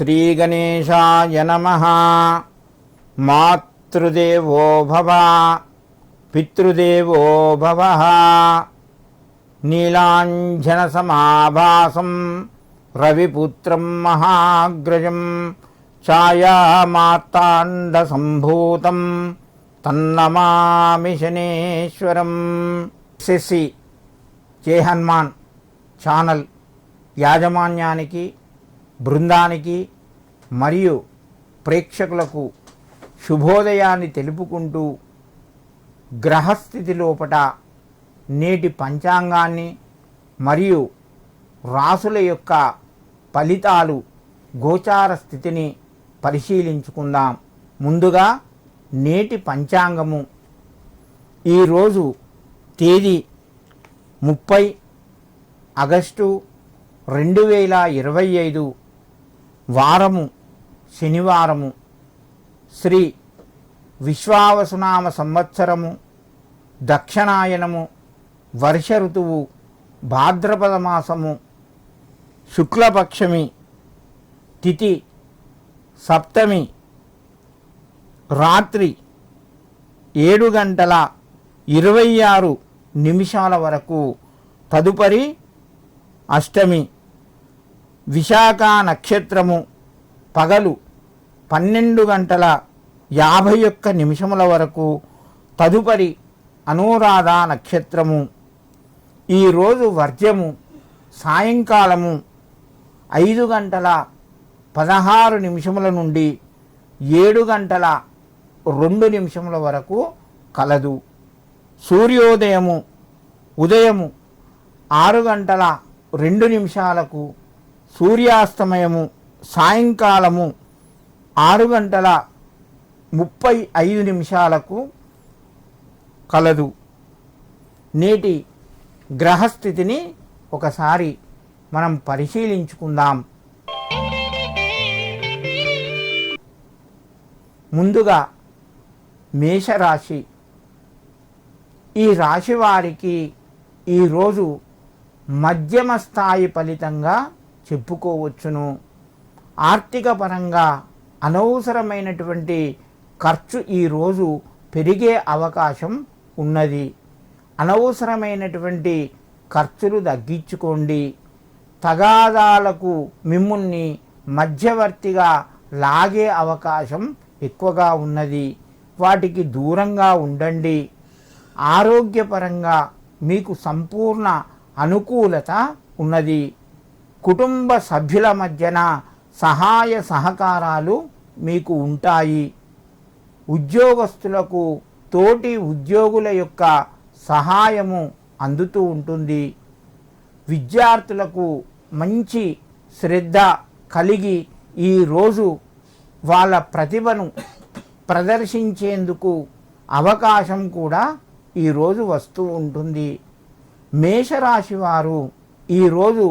శ్రీగణేశాయ నమ మాతృదేవో భవ పితృదేవో భవ నీలాంజనసమాభాసం రవిపుత్రం మహాగ్రజం ఛాయామాతాండసంభూతం తన్నమామి శనేశ్వరం ఎస్ఎస్సి జే ఛానల్ యాజమాన్యానికి బృందానికి మరియు ప్రేక్షకులకు శుభోదయాన్ని తెలుపుకుంటూ గ్రహస్థితి లోపట నేటి పంచాంగాన్ని మరియు రాసుల యొక్క ఫలితాలు గోచార స్థితిని పరిశీలించుకుందాం. ముందుగా నేటి పంచాంగము. ఈరోజు తేదీ ముప్పై ఆగస్టు రెండు వేల ఇరవై ఐదు. వారము శనివారము శ్రీ విశ్వావసునామ సంవత్సరము దక్షిణాయనము వర్ష ఋతువు భాద్రపద మాసము శుక్లపక్షమి తిథి సప్తమి రాత్రి ఏడు గంటల ఇరవై ఆరు నిమిషాల వరకు తదుపరి అష్టమి. విశాఖ నక్షత్రము పగలు పన్నెండు గంటల యాభై ఒక్క నిమిషముల వరకు తదుపరి అనురాధ నక్షత్రము. ఈరోజు వర్జము సాయంకాలము ఐదు గంటల పదహారు నిమిషముల నుండి ఏడు గంటల రెండు నిమిషముల వరకు కలదు. సూర్యోదయము ఉదయము ఆరు గంటల రెండు నిమిషాలకు సూర్యాస్తమయము సాయంకాలము ఆరు గంటల ముప్పై ఐదు నిమిషాలకు కలదు. నేటి గ్రహస్థితిని ఒకసారి మనం పరిశీలించుకుందాం. ముందుగా మేషరాశి. ఈ రాశి వారికి ఈరోజు మధ్యమ స్థాయి ఫలితంగా చెప్పుకోవచ్చును. ఆర్థిక పరంగా అనవసరమైనటువంటి ఖర్చు ఈరోజు పెరిగే అవకాశం ఉన్నది. అనవసరమైనటువంటి ఖర్చులు తగ్గించుకోండి. తగాదాలకు మిమ్ముల్ని మధ్యవర్తిగా లాగే అవకాశం ఎక్కువగా ఉన్నది. వాటికి దూరంగా ఉండండి. ఆరోగ్యపరంగా మీకు సంపూర్ణ అనుకూలత ఉన్నది. కుటుంబ సభ్యుల మధ్యన సహాయ సహకారాలు మీకు ఉంటాయి. ఉద్యోగస్తులకు తోటి ఉద్యోగుల యొక్క సహాయము అందుతూ ఉంటుంది. విద్యార్థులకు మంచి శ్రద్ధ కలిగి ఈరోజు వాళ్ళ ప్రతిభను ప్రదర్శించేందుకు అవకాశం కూడా ఈరోజు వస్తూ ఉంటుంది. మేషరాశి వారు ఈరోజు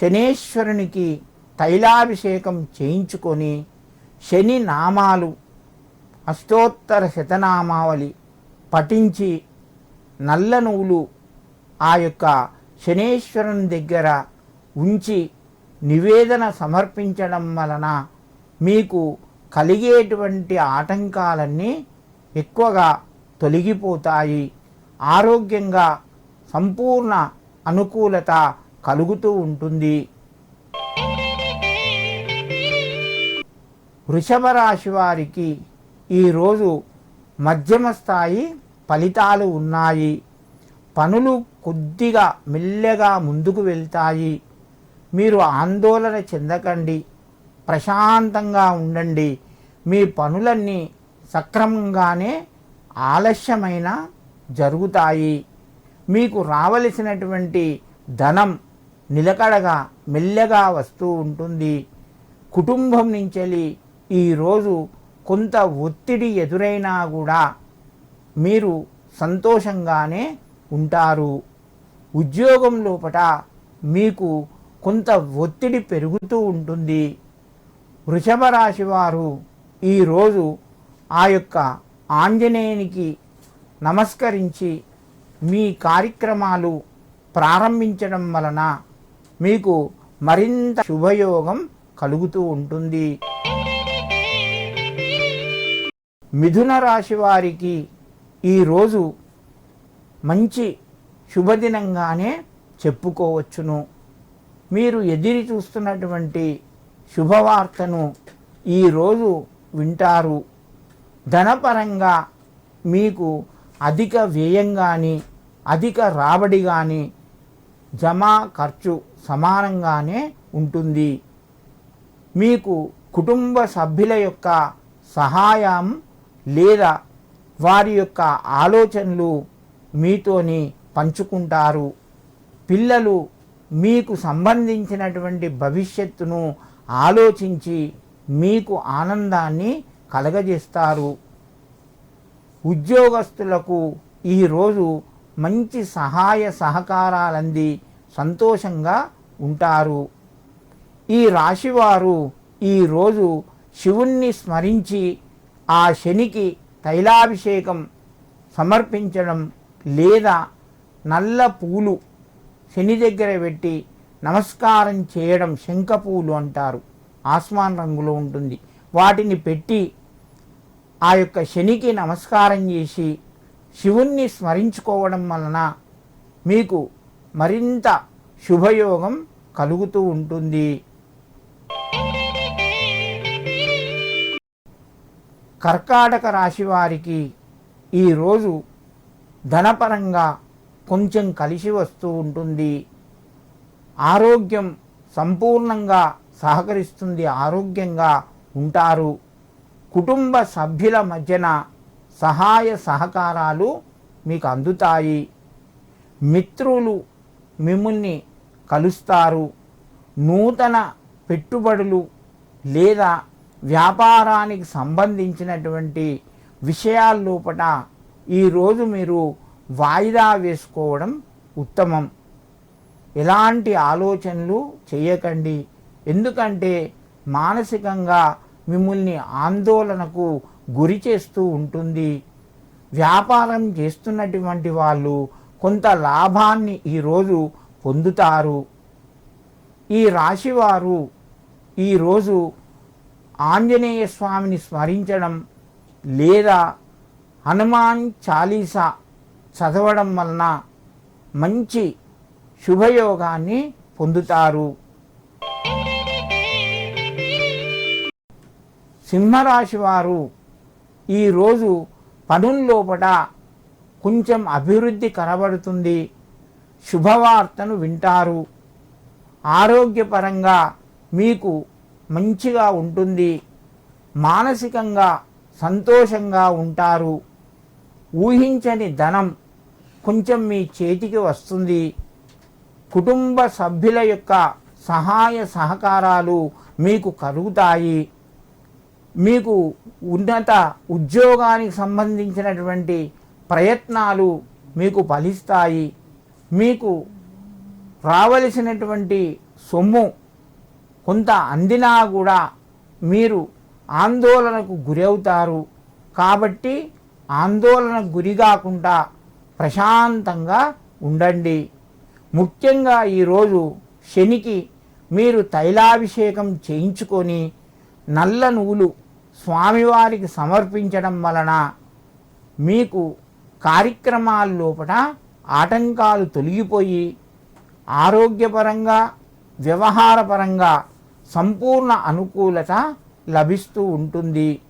శనేశ్వరునికి తైలాభిషేకం చేయించుకొని శని నామాలు అష్టోత్తర శతనామావళి పఠించి నల్ల నువ్వులు ఆ యొక్క శనేశ్వరుని దగ్గర ఉంచి నివేదన సమర్పించడం వలన మీకు కలిగేటువంటి ఆటంకాలన్నీ ఎక్కువగా తొలగిపోతాయి. ఆరోగ్యంగా సంపూర్ణ అనుకూలత కలుగుతూ ఉంటుంది. వృషభ రాశి వారికి ఈరోజు మధ్యమ స్థాయి ఫలితాలు ఉన్నాయి. పనులు కొద్దిగా మెల్లగా ముందుకు వెళ్తాయి. మీరు ఆందోళన చెందకండి. ప్రశాంతంగా ఉండండి. మీ పనులన్నీ సక్రమంగానే ఆలస్యమైన జరుగుతాయి. మీకు రావలసినటువంటి ధనం నిలకడగా మెల్లగా వస్తూ ఉంటుంది. కుటుంబం నుంచి ఈరోజు కొంత ఒత్తిడి ఎదురైనా కూడా మీరు సంతోషంగానే ఉంటారు. ఉద్యోగం లోపట మీకు కొంత ఒత్తిడి పెరుగుతూ ఉంటుంది. వృషభ రాశి వారు ఈరోజు ఆ యొక్క ఆంజనేయునికి నమస్కరించి మీ కార్యక్రమాలు ప్రారంభించడం వలన మీకు మరింత శుభయోగం కలుగుతూ ఉంటుంది. మిథున రాశి వారికి ఈరోజు మంచి శుభదినంగానే చెప్పుకోవచ్చును. మీరు ఎదిరి చూస్తున్నటువంటి శుభవార్తను ఈరోజు వింటారు. ధనపరంగా మీకు అధిక వ్యయం కానీ అధిక రాబడి కానీ జమా ఖర్చు సమానంగానే ఉంటుంది. మీకు కుటుంబ సభ్యుల యొక్క సహాయం లేదా వారి యొక్క ఆలోచనలు మీతోని పంచుకుంటారు. పిల్లలు మీకు సంబంధించినటువంటి భవిష్యత్తును ఆలోచించి మీకు ఆనందాన్ని కలగజేస్తారు. ఉద్యోగస్తులకు ఈరోజు మంచి సహాయ సహకారాలంది సంతోషంగా ఉంటారు. ఈ రాశివారు ఈరోజు శివుణ్ణి స్మరించి ఆ శనికి తైలాభిషేకం సమర్పించడం లేదా నల్ల పూలు శని దగ్గర పెట్టి నమస్కారం చేయడం శంఖపూలు అంటారు. ఆస్మాన్ రంగులో ఉంటుంది. వాటిని పెట్టి ఆ యొక్క శనికి నమస్కారం చేసి శివుణ్ణి స్మరించుకోవడం వలన మీకు మరింత శుభయోగం కలుగుతూ ఉంటుంది. కర్కాటక రాశి వారికి ఈరోజు ధనపరంగా కొంచెం కలిసి వస్తూ ఉంటుంది. ఆరోగ్యం సంపూర్ణంగా సహకరిస్తుంది ఆరోగ్యంగా ఉంటారు. కుటుంబ సభ్యుల మధ్యన సహాయ సహకారాలు మీకు అందుతాయి. మిత్రులు మిమ్మల్ని కలుస్తారు. నూతన పెట్టుబడులు లేదా వ్యాపారానికి సంబంధించినటువంటి విషయాల లోపల ఈరోజు మీరు వాయిదా వేసుకోవడం ఉత్తమం. ఎలాంటి ఆలోచనలు చేయకండి. ఎందుకంటే మానసికంగా మిమ్మల్ని ఆందోళనకు గురి చేస్తూ ఉంటుంది. వ్యాపారం చేస్తున్నటువంటి వాళ్ళు కొంత లాభాన్ని ఈరోజు పొందుతారు. ఈ రాశివారు ఈరోజు ఆంజనేయ స్వామిని స్మరించడం లేదా హనుమాన్ చాలీసా చదవడం వలన మంచి శుభయోగాన్ని పొందుతారు. సింహరాశి వారు ఈరోజు పనుల్లోపట కొంచెం అభివృద్ధి కనబడుతుంది. శుభవార్తను వింటారు. ఆరోగ్యపరంగా మీకు మంచిగా ఉంటుంది. మానసికంగా సంతోషంగా ఉంటారు. ఊహించని ధనం కొంచెం మీ చేతికి వస్తుంది. కుటుంబ సభ్యుల యొక్క సహాయ సహకారాలు మీకు కలుగుతాయి. మీకు ఉన్నత ఉద్యోగానికి సంబంధించినటువంటి ప్రయత్నాలు మీకు ఫలిస్తాయి. మీకు రావలసినటువంటి సొమ్ము కొంత అందినా కూడా మీరు ఆందోళనకు గురవుతారు. కాబట్టి ఆందోళనకు గురి కాకుండా ప్రశాంతంగా ఉండండి. ముఖ్యంగా ఈరోజు శనికి మీరు తైలాభిషేకం చేయించుకొని నల్ల నువ్వులు స్వామివారికి సమర్పించడం వలన మీకు కార్యక్రమాల లోపల ఆటంకాలు తొలగిపోయి ఆరోగ్యపరంగా వ్యవహారపరంగా సంపూర్ణ అనుకూలత లభిస్తూ ఉంటుంది.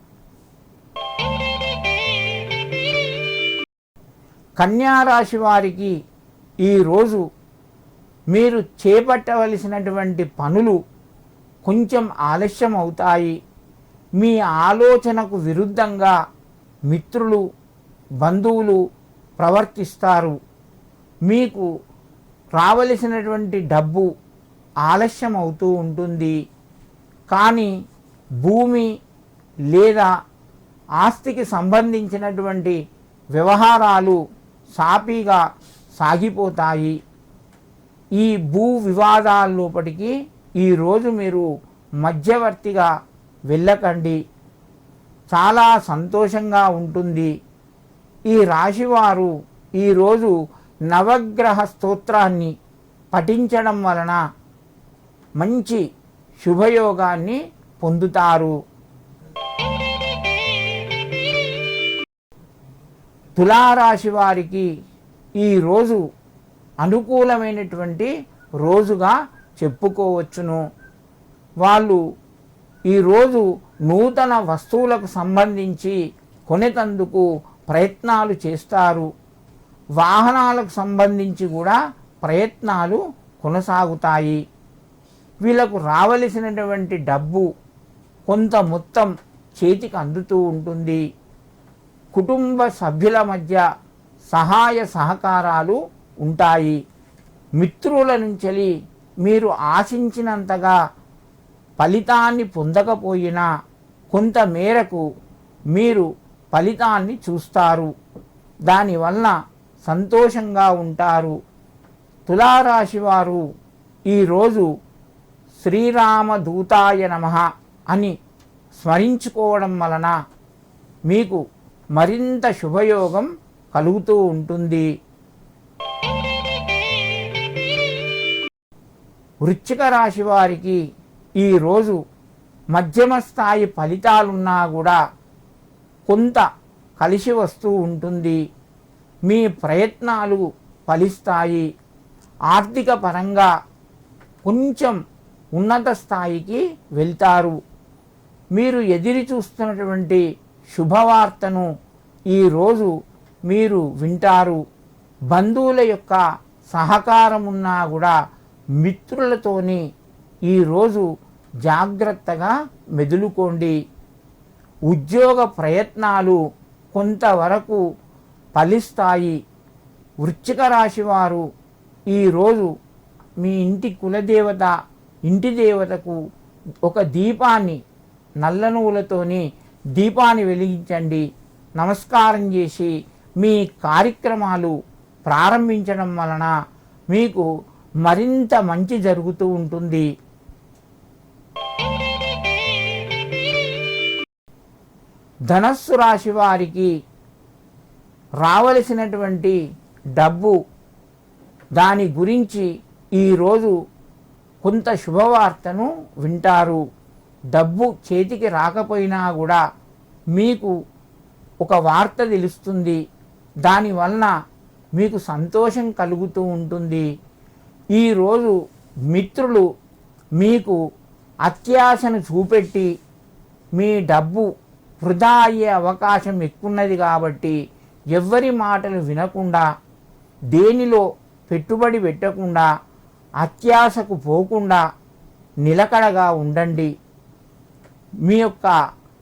కన్యారాశి వారికి ఈరోజు మీరు చేపట్టవలసినటువంటి పనులు కొంచెం ఆలస్యం అవుతాయి మీ ఆలోచనకు విరుద్ధంగా మిత్రులు బంధువులు ప్రవర్తిస్తారు. మీకు రావలసినటువంటి డబ్బు ఆలస్యం అవుతూ ఉంటుంది. కానీ భూమి లేదా ఆస్తికి సంబంధించినటువంటి వ్యవహారాలు సాపీగా సాగిపోతాయి. ఈ భూ వివాదాల లోపటికి ఈరోజు మీరు మధ్యవర్తిగా వెళ్ళకండి. చాలా సంతోషంగా ఉంటుంది. ఈ రాశివారు ఈరోజు నవగ్రహ స్తోత్రాన్ని పఠించడం వలన మంచి శుభయోగాన్ని పొందుతారు. తులారాశి వారికి ఈరోజు అనుకూలమైనటువంటి రోజుగా చెప్పుకోవచ్చును. వాళ్ళు ఈరోజు నూతన వస్తువులకు సంబంధించి కొనేతందుకు ప్రయత్నాలు చేస్తారు. వాహనాలకు సంబంధించి కూడా ప్రయత్నాలు కొనసాగుతాయి. వీళ్ళకు రావలసినటువంటి డబ్బు కొంత మొత్తం చేతికి అందుతూ ఉంటుంది. కుటుంబ సభ్యుల మధ్య సహాయ సహకారాలు ఉంటాయి. మిత్రుల నుంచి మీరు ఆశించినంతగా ఫలితాన్ని పొందకపోయినా కొంత మేరకు మీరు ఫలితాన్ని చూస్తారు. దానివల్ల సంతోషంగా ఉంటారు. తులారాశి వారు ఈరోజు శ్రీరామదూతాయ నమ అని స్మరించుకోవడం వలన మీకు మరింత శుభయోగం కలుగుతూ ఉంటుంది. వృశ్చిక రాశి వారికి ఈరోజు మధ్యమ స్థాయి ఫలితాలున్నా కూడా కొంత కలిసి వస్తూ ఉంటుంది. మీ ప్రయత్నాలు ఫలిస్తాయి. ఆర్థిక పరంగా కొంచెం ఉన్నత స్థాయికి వెళ్తారు. మీరు ఎదిరి చూస్తున్నటువంటి శుభవార్తను ఈరోజు మీరు వింటారు. బంధువుల యొక్క సహకారం ఉన్నా కూడా మిత్రులతోని ఈరోజు జాగ్రత్తగా మెదులుకోండి. ఉద్యోగ ప్రయత్నాలు కొంతవరకు ఫలిస్తాయి. వృశ్చిక రాశి వారు ఈరోజు మీ ఇంటి కులదేవత ఇంటి దేవతకు ఒక దీపాన్ని నల్ల నువ్వులతోని దీపాన్ని వెలిగించండి. నమస్కారం చేసి మీ కార్యక్రమాలు ప్రారంభించడం వలన మీకు మరింత మంచి జరుగుతూ ఉంటుంది. ధనస్సు రాశి వారికి రావలసినటువంటి డబ్బు దాని గురించి ఈరోజు కొంత శుభవార్తను వింటారు. డబ్బు చేతికి రాకపోయినా కూడా మీకు ఒక వార్త తెలుస్తుంది. దానివలన మీకు సంతోషం కలుగుతూ ఉంటుంది. ఈరోజు మిత్రులు మీకు అత్యాశను చూపెట్టి మీ డబ్బు వృధా అయ్యే అవకాశం ఎక్కున్నది కాబట్టి ఎవ్వరి మాటలు వినకుండా దేనిలో పెట్టుబడి పెట్టకుండా అత్యాశకు పోకుండా నిలకడగా ఉండండి. మీ యొక్క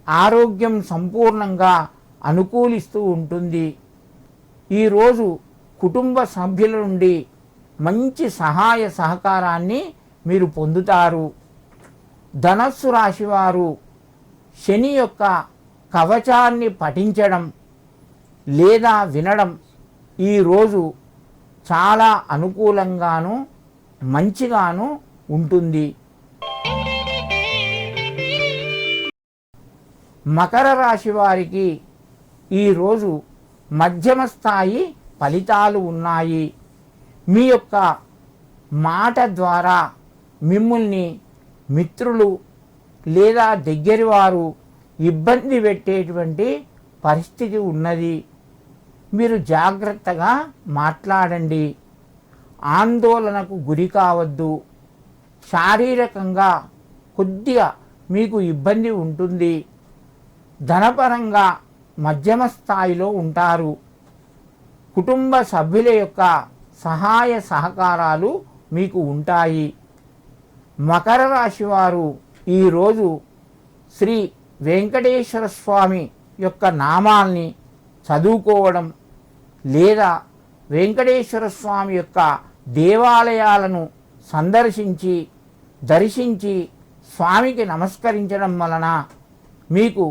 ఆరోగ్యం సంపూర్ణంగా అనుకూలిస్తూ ఉంటుంది. ఈరోజు కుటుంబ సభ్యుల నుండి మంచి సహాయ సహకారాన్ని మీరు పొందుతారు. ధనస్సు రాశివారు శని యొక్క కవచాన్ని పఠించడం లేదా వినడం ఈరోజు చాలా అనుకూలంగాను మంచిగాను ఉంటుంది. మకర రాశి వారికి ఈరోజు మధ్యమ స్థాయి ఫలితాలు ఉన్నాయి. మీ యొక్క మాట ద్వారా మిమ్మల్ని మిత్రులు లేదా దగ్గరి వారు ఇబ్బంది పెట్టేటువంటి పరిస్థితి ఉన్నది. మీరు జాగ్రత్తగా మాట్లాడండి. ఆందోళనకు గురి కావద్దు. శారీరకంగా కొద్దిగా మీకు ఇబ్బంది ఉంటుంది. ధనపరంగా మధ్యమ స్థాయిలో ఉంటారు. కుటుంబ సభ్యుల యొక్క సహాయ సహకారాలు మీకు ఉంటాయి. మకర రాశి వారు ఈరోజు శ్రీ వెంకటేశ్వర స్వామి యొక్క నామాల్ని చదువుకోవడం లేదా వెంకటేశ్వర స్వామి యొక్క దేవాలయాలను సందర్శించి దర్శించి స్వామికి నమస్కరించడం వలన మీకు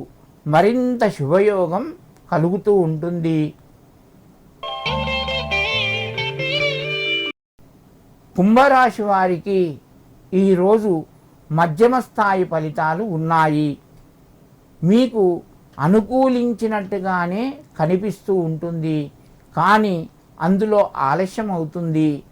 మరింత శుభయోగం కలుగుతూ ఉంటుంది. కుంభరాశి వారికి ఈరోజు మధ్యమ స్థాయి ఫలితాలు ఉన్నాయి. మీకు అనుకూలించినట్టుగానే కనిపిస్తూ ఉంటుంది. కానీ అందులో ఆలస్యం అవుతుంది.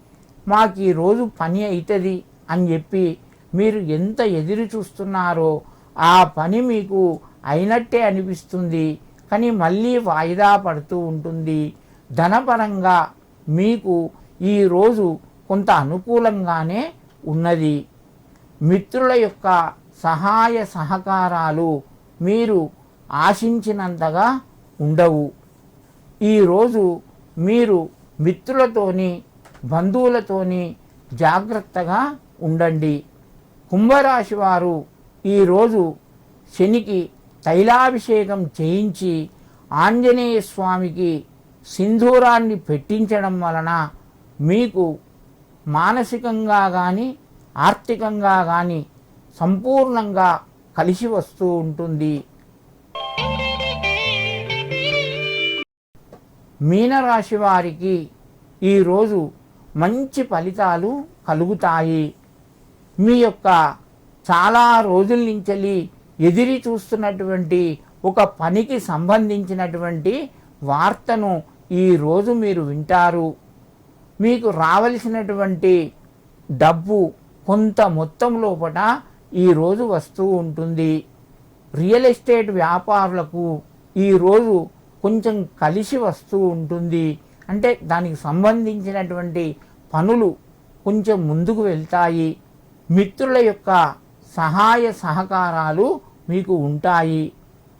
మాకు ఈరోజు పని అవుతుంది అని చెప్పి మీరు ఎంత ఎదురు చూస్తున్నారో ఆ పని మీకు అయినట్టే అనిపిస్తుంది. కానీ మళ్ళీ వాయిదా పడుతూ ఉంటుంది. ధనపరంగా మీకు ఈరోజు కొంత అనుకూలంగానే ఉన్నది. మిత్రుల యొక్క సహాయ సహకారాలు మీరు ఆశించినంతగా ఉండవు. ఈరోజు మీరు మిత్రులతోని బంధువులతోని జాగ్రత్తగా ఉండండి. కుంభరాశి వారు ఈరోజు శనికి తైలాభిషేకం చేయించి ఆంజనేయ స్వామికి సింధూరాన్ని పెట్టించడం వలన మీకు మానసికంగా కానీ ఆర్థికంగా కానీ సంపూర్ణంగా కలిసి వస్తూ ఉంటుంది. మీనరాశి వారికి ఈరోజు మంచి ఫలితాలు కలుగుతాయి. మీ యొక్క చాలా రోజుల నుంచి ఎదిరి చూస్తున్నటువంటి ఒక పనికి సంబంధించినటువంటి వార్తను ఈరోజు మీరు వింటారు. మీకు రావలసినటువంటి డబ్బు కొంత మొత్తం లోపల ఈరోజు వస్తూ ఉంటుంది. రియల్ ఎస్టేట్ వ్యాపారులకు ఈరోజు కొంచెం కలిసి వస్తూ ఉంటుంది. అంటే దానికి సంబంధించినటువంటి పనులు కొంచెం ముందుకు వెళ్తాయి. మిత్రుల యొక్క సహాయ సహకారాలు మీకు ఉంటాయి.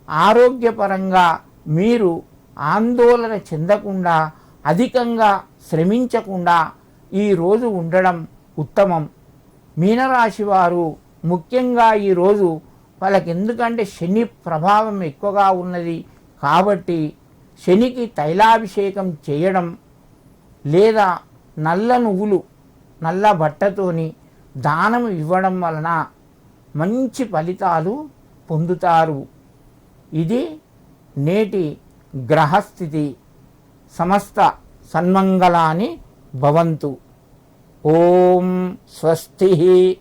ఆరోగ్యపరంగా మీరు ఆందోళన చెందకుండా అధికంగా శ్రమించకుండా ఈరోజు ఉండడం ఉత్తమం. మీనరాశి వారు ముఖ్యంగా ఈరోజు వాళ్ళకి ఎందుకంటే శని ప్రభావం ఎక్కువగా ఉన్నది కాబట్టి శనికి తైలాభిషేకం చేయడం లేదా నల్ల నువ్వులు నల్ల బట్టతోని దానం ఇవ్వడం వలన మంచి ఫలితాలు పొందుతారు. ఇది నేటి గ్రహస్థితి సమస్త సన్మంగళాని భవంతు. ఓం స్వస్తి.